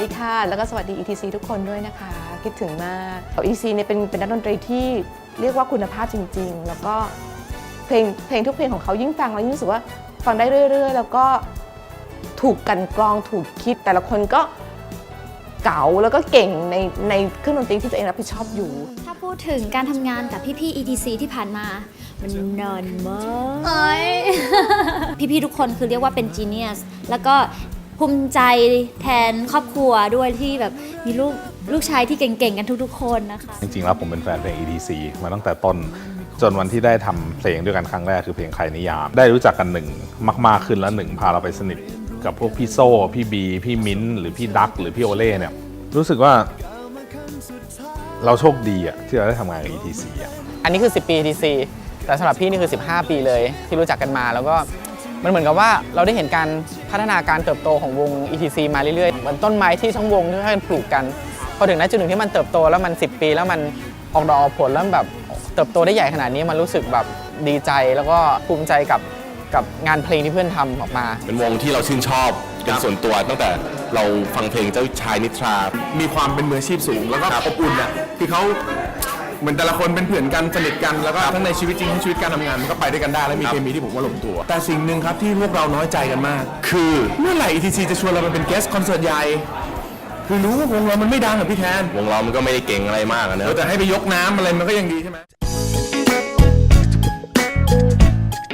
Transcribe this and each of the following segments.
ดีค่ะ แล้วก็สวัสดี ETC ทุกคนด้วยนะคะ คิดถึงมาก ETC เนี่ยเป็นเป็นนักดนตรีที่เรียกว่าคุณภาพจริง ๆ แล้วก็เพลงเพลงทุกเพลงของเขายิ่งฟังแล้วยิ่งรู้สึกว่าฟังได้เรื่อย ๆ แล้วก็ถูกกลันกรองถูกคิด แต่ละคนก็เก๋าแล้วก็เก่งในในเครื่องดนตรีที่ตัวเองรับผิดชอบอยู่ ถ้าพูดถึงการทำงานกับพี่ๆ ETC ที่ผ่านมา มันนานมากพี่ๆ ทุกคนคือเรียกว่าเป็น genius แล้วก็ ภูมิใจแทนครอบครัวด้วยที่แบบมีลูกลูกชายที่เก่งๆกันทุกๆ คนนะคะ จริงๆแล้วผมเป็นแฟนเพลง EDC มาตั้งแต่ต้น จนวันที่ได้ทำเพลงด้วยกันครั้งแรกคือเพลงใครนิยาม ได้รู้จักกันหนึ่งมากๆขึ้นแล้วหนึ่งพาเราไปสนิทกับพวกพี่โซ่ พี่บี พี่มิ้นท์หรือพี่ดักหรือพี่โอเล่เนี่ยรู้สึกว่าเราโชคดีอะที่เราได้ทำงานกับ ETC อะ อันนี้คือ 10 ปี TC แต่สำหรับพี่นี่คือ 15 ปีเลยที่รู้จักกันมาแล้วก็ มันเหมือนกับว่าเราได้เห็นการพัฒนาการเติบโตของวง ETC มาเรื่อยๆเหมือนต้นไม้ที่ทั้งวงค่อยๆปลูกกัน พอถึงณจุดหนึ่งที่มันเติบโตแล้วมัน 10 ปี แล้วมันออกดอกออกผลแล้วแบบเติบโตได้ใหญ่ขนาดนี้มันรู้สึกแบบดีใจแล้วก็ภูมิใจกับกับงานเพลงที่เพื่อนทำออกมา เป็นวงที่เราชื่นชอบเป็นส่วนตัวตั้งแต่เราฟังเพลงเจ้าชายนิทรา มีความเป็นมืออาชีพสูงแล้วก็อบอุ่นอะคือเขา เหมือนแต่ละคนเป็นเพื่อนกันสนิทกันแล้วก็ทั้งในชีวิตจริงทั้งชีวิตการทำงานมันก็ไปด้วยกันได้และมีเคมีที่ผมว่าลงตัว แต่สิ่งหนึ่งครับที่พวกเราน้อยใจกันมาก คือเมื่อไหร่ ETC จะชวนเราไปเป็นเกสคอนเสิร์ตใหญ่คือรู้ว่าวงเรามันไม่ดังกับพี่แทนวงเรามันก็ไม่ได้เก่งอะไรมากอะเนเอออะแต่ให้ไปยกน้ำอะไรมันก็ยังดีใช่ไหม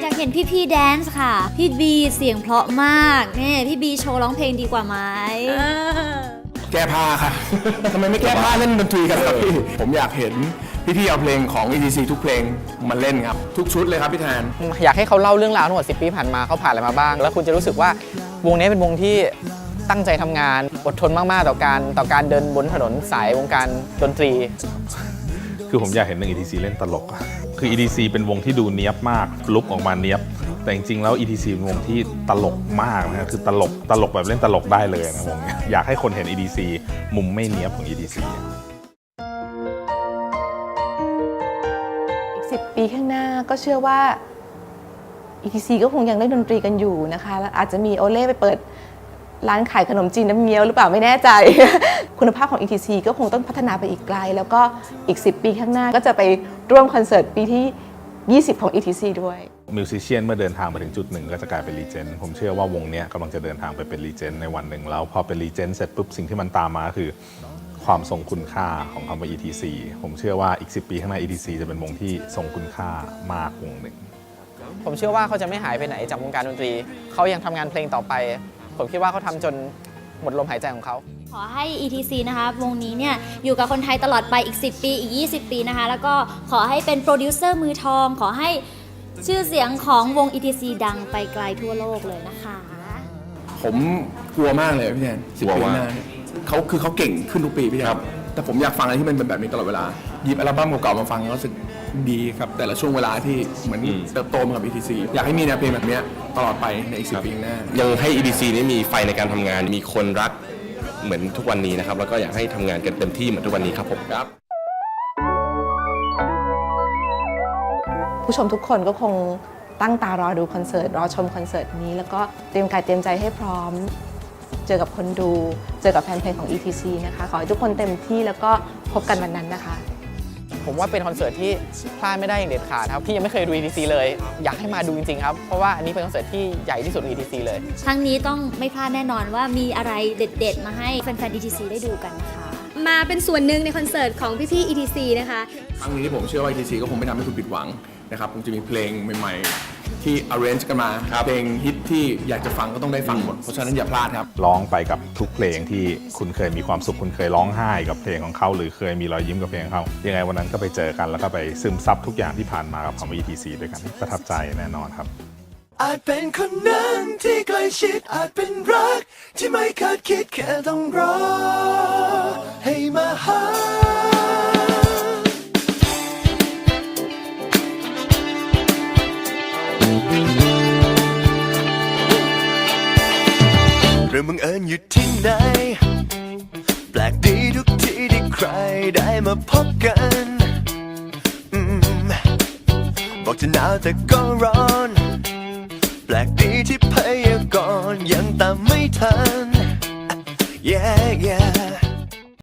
อยากเห็นพี่ๆแดนซ์ค่ะ พี่บีเสียงเพราะมากนี่พี่บีโชว์ร้องเพลงดีกว่าไหม แก้ผ้าค่ะ ทำไมไม่แก้ผ้าเล่นดนตรีกันครับพี่ ผมอยากเห็นพี่ๆเอาเพลงของ ETC ทุกเพลงมาเล่นครับ ทุกชุดเลยครับพี่แทน อยากให้เขาเล่าเรื่องราวทั้งหมด 10 ปีผ่านมาเขาผ่านอะไรมาบ้าง แล้วคุณจะรู้สึกว่าวงนี้เป็นวงที่ตั้งใจทำงาน อดทนมาก ๆ ต่อการต่อการเดินบนถนนสายวงการดนตรี คือผมอยากเห็นหนึ่ง ETC เล่นตลกอะคือ ETC เป็นวงที่ดูเนี้ยบมากลุกออกมาเนี้ยบ แต่จริงๆแล้ว ETC เป็นวงที่ตลกมากนะคือตลกตลกแบบเล่นตลกได้เลยนะวงเนี้ยอยากให้คนเห็น ETC มุมไม่เนี้ยบของ ETC อีก 10 ปีข้างหน้าก็เชื่อว่า ETC ก็คงยังเล่นดนตรีกันอยู่นะคะแล้วอาจจะมีโอเล่ไปเปิดร้านขายขนมจีนน้ำเงี้ยวหรือเปล่าไม่แน่ใจ คุณภาพของ ETC ก็คงต้องพัฒนาไปอีกไกล แล้วก็อีก 10 ปีข้างหน้าก็จะไปร่วมคอนเสิร์ตปีที่ 20 ของ ETC ด้วย มิวสิชเชียนเมื่อเดินทางมาถึงจุดหนึ่งก็จะกลายเป็นรีเจนผมเชื่อว่าวงเนี้ยกำลังจะเดินทางไปเป็นรีเจนในวันหนึ่งแล้วพอเป็นรีเจนเสร็จปุ๊บสิ่งที่มันตามมาคือความทรงคุณค่าของคำว่า ETC ผมเชื่อว่าอีก 10 ปีข้างหน้า ETC จะเป็นวงที่ทรงคุณค่ามากวงหนึ่ง ผมเชื่อว่าเขาจะไม่หายไปไหนจากวงการดนตรี เขายังทำงานเพลงต่อไป ผมคิดว่าเขาทำจนหมดลมหายใจของเขา ขอให้ ETC นะคะวงนี้เนี่ยอยู่กับคนไทยตลอดไปอีก 10 ปีอีก 20 ปีนะคะ แล้วก็ขอให้เป็นโปรดิวเซอร์มือทอง ขอให้ ชื่อเสียงของวง ETC ดังไปไกลทั่วโลกเลยนะคะ ผมกลัวมากเลยพี่แทนสิบกลัวปีว่า หน้าเนี่ยเขาคือเขาเก่งขึ้นทุกปีพี่แทนแต่ผมอยากฟังอะไรที่มันเป็นแบบนี้ตลอดเวลาหยิบอัลบั้มเก่าๆมาฟังแล้วรู้สึกดีครับ แต่ละช่วงเวลาที่เหมือนเติบโตมากับ ETC อยากให้มีแนวเพลงแบบเนี้ยตลอดไปในอีกสิบปีข้างหน้า ยังให้ EDC นี่มีไฟในการทำงาน มีคนรักเหมือนทุกวันนี้นะครับ แล้วก็อยากให้ทำงานกันเต็มที่เหมือนทุกวันนี้ครับผมครับ ผู้ชมทุกคนก็คงตั้งตารอดูคอนเสิร์ตรอชมคอนเสิร์ตนี้ แล้วก็เตรียมกายเตรียมใจให้พร้อม เจอกับคนดู เจอกับแฟนเพลงของ ETC นะคะ ขอให้ทุกคนเต็มที่แล้วก็พบกันวันนั้นนะคะ ผมว่าเป็นคอนเสิร์ตที่พลาดไม่ได้อย่างเด็ดขาดครับ พี่ยังไม่เคยดู ETC เลย อยากให้มาดูจริงๆครับ เพราะว่าอันนี้เป็นคอนเสิร์ตที่ใหญ่ที่สุด ETC เลย ครั้งนี้ต้องไม่พลาดแน่นอนว่ามีอะไรเด็ด ๆ มาให้แฟนๆ ETC ได้ดูกันนะคะ มาเป็นส่วนหนึ่งในคอนเสิร์ตของพี่ๆ ETC นะคะ ครั้งนี้ผมเชื่อว่า ETC ก็คงไม่ทำให้คุณผิดหวัง นะครับคงจะมีเพลงใหม่ๆ ที่ arrange กันมาเพลงฮิตที่อยากจะฟังก็ต้องได้ฟังหมด เพราะฉะนั้นอย่าพลาดครับ ร้องไปกับทุกเพลงที่คุณเคยมีความสุขคุณเคยร้องไห้กับเพลงของเขาหรือเคยมีรอยยิ้มกับเพลงของเขายังไงวันนั้นก็ไปเจอกันแล้วก็ไปซึมซับทุกอย่างที่ผ่านมากับคำว่า ETC ด้วยกันประทับใจแน่นอนครับ อาจเป็นคนนั้นที่ใกล้ชิดอาจเป็นรัก ที่ไม่คาดคิดแค่ต้องรอให้มาหา เรื่องบังเอิญอยู่ที่ไหน แปลกดีทุกที่ที่ใครได้มาพบกันอืมบอกจะหนาวแต่ก็ร้อน แปลกดีที่พยากรณ์ยังตามไม่ทัน yeah yeah